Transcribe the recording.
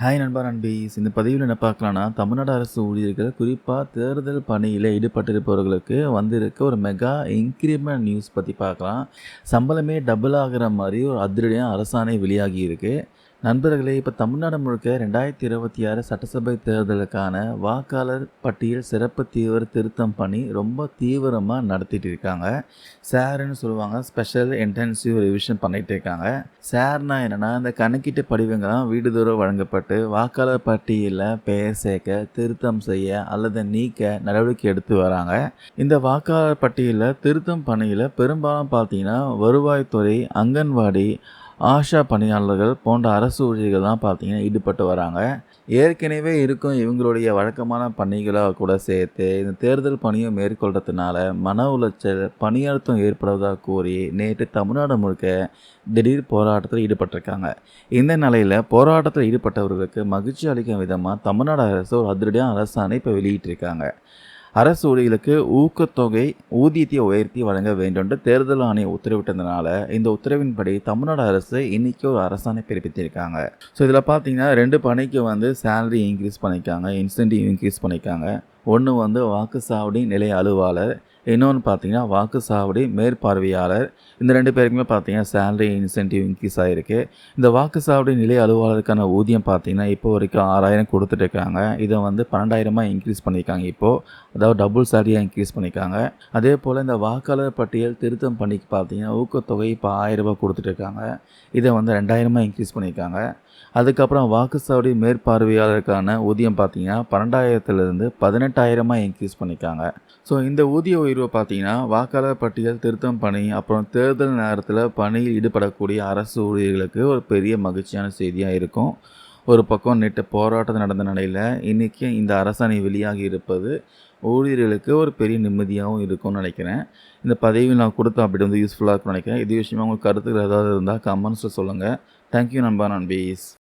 Hi நண்பா நண்பீஸ் இந்த பதிவில் என்ன பார்க்கலான்னா தமிழ்நாடு அரசு ஊழியர்கள் குறிப்பாக தேர்தல் பணியில் ஈடுபட்டிருப்பவர்களுக்கு வந்திருக்க ஒரு மெகா இன்க்ரிமெண்ட் நியூஸ் பற்றி பார்க்கலாம். சம்பளமே டபுள் ஆகிற மாதிரி ஒரு அதிரடியான அரசாணை வெளியாகி இருக்குது நண்பர்களே இப்போ தமிழ்நாடு முழுக்க ரெண்டாயிரத்தி இருபத்தி ஆறு சட்டசபை தேர்தலுக்கான வாக்காளர் பட்டியல் சிறப்பு தீவிர திருத்தம் பணி ரொம்ப தீவிரமாக நடத்திட்டு இருக்காங்க. சார்னு சொல்லுவாங்க ஸ்பெஷல் இன்டென்சிவ் ரிவிஷன் பண்ணிகிட்டு இருக்காங்க. சார்னா என்னென்னா இந்த கணக்கீட்டு படிவங்கள்லாம் வீடுதோறும் வழங்கப்பட்டு வாக்காளர் பட்டியலில் பெயர் சேர்க்க திருத்தம் செய்ய அல்லது நீக்க நடவடிக்கை எடுத்து வராங்க. இந்த வாக்காளர் பட்டியலில் திருத்தம் பணியில் பெரும்பாலும் பார்த்தீங்கன்னா வருவாய்த்துறை அங்கன்வாடி ஆஷா பணியாளர்கள் போன்ற அரசு ஊழியர்கள் தான் பார்த்தீங்கன்னா ஈடுபட்டு வராங்க. ஏற்கனவே இருக்கும் இவங்களுடைய வழக்கமான பணிகளை கூட சேர்த்து இந்த தேர்தல் பணியை மேற்கொள்றதுனால மன உளைச்சல் பணியழுத்தம் ஏற்படுவதாக கூறி நேற்று தமிழ்நாடு முழுக்க திடீர் போராட்டத்தில் ஈடுபட்டிருக்காங்க. இந்த நிலையில் போராட்டத்தில் ஈடுபட்டவர்களுக்கு மகிழ்ச்சி அளிக்கும் விதமாக தமிழ்நாடு அரசு ஒரு அதிரடியான அரசாணை இப்போ வெளியிட்டிருக்காங்க. அரசு ஊழியர்களுக்கு ஊக்கத்தொகை ஊதியத்தை உயர்த்தி வழங்க வேண்டும் என்று தேர்தல் ஆணையம் உத்தரவிட்டதுனால இந்த உத்தரவின்படி தமிழ்நாடு அரசு இன்னைக்கு ஒரு அரசாணை பிறப்பித்திருக்காங்க. ஸோ இதில் பார்த்தீங்கன்னா ரெண்டு பணிக்கு வந்து சேலரி இன்க்ரீஸ் பண்ணியிருக்காங்க இன்சென்டிவ் இன்க்ரீஸ் பண்ணியிருக்காங்க ஒன்று வந்து வாக்குச்சாவடி நிலைய அலுவலர் இன்னொன்று பார்த்தீங்கன்னா வாக்குச்சாவடி மேற்பார்வையாளர். இந்த ரெண்டு பேருக்குமே பார்த்தீங்கன்னா சேலரி இன்சென்டிவ் இன்க்ரீஸ் ஆகிருக்கு இந்த வாக்குச்சாவடி நிலை அலுவலருக்கான ஊதியம் பார்த்தீங்கன்னா இப்போ வரைக்கும் ஆறாயிரம் கொடுத்துட்டு இருக்காங்க இதை வந்து பன்னெண்டாயிரமாக இன்க்ரீஸ் பண்ணியிருக்காங்க இப்போது அதாவது டபுள் சேலரியாக இன்க்ரீஸ் பண்ணியிருக்காங்க. அதே போல் இந்த வாக்காளர் பட்டியல் திருத்தம் பண்ணிக்கு பார்த்தீங்கன்னா ஊக்கத்தொகை இப்போ ஆயிரம் ரூபாய் கொடுத்துட்டு இருக்காங்க இதை வந்து ரெண்டாயிரமாக இன்க்ரீஸ் பண்ணியிருக்காங்க. அதுக்கப்புறம் வாக்குச்சாவடி மேற்பார்வையாளருக்கான ஊதியம் பார்த்தீங்கன்னா பன்னெண்டாயிரத்துலேருந்து பதினெட்டாயிரமாக இன்க்ரீஸ் பண்ணியிருக்காங்க. ஸோ இந்த ஊதிய தீர்வை பார்த்தீங்கன்னா வாக்காளர் பட்டியல் திருத்தம் பணி அப்புறம் தேர்தல் நேரத்தில் பணியில் ஈடுபடக்கூடிய அரசு ஊழியர்களுக்கு ஒரு பெரிய மகிழ்ச்சியான செய்தியாக இருக்கும். ஒரு பக்கம் நேற்று போராட்டம் நடந்த நிலையில் இன்றைக்கி இந்த அரசாணை வெளியாகி இருப்பது ஊழியர்களுக்கு ஒரு பெரிய நிம்மதியாகவும் இருக்கும்னு நினைக்கிறேன். இந்த பதவி நான் கொடுத்தா அப்படி வந்து யூஸ்ஃபுல்லாக இருக்கும்னு நினைக்கிறேன். இது விஷயமா உங்களுக்கு கருத்துக்கள் ஏதாவது இருந்தால் கமெண்ட்ஸில் சொல்லுங்கள் தேங்க்யூ நண்பா நண்பீஸ்.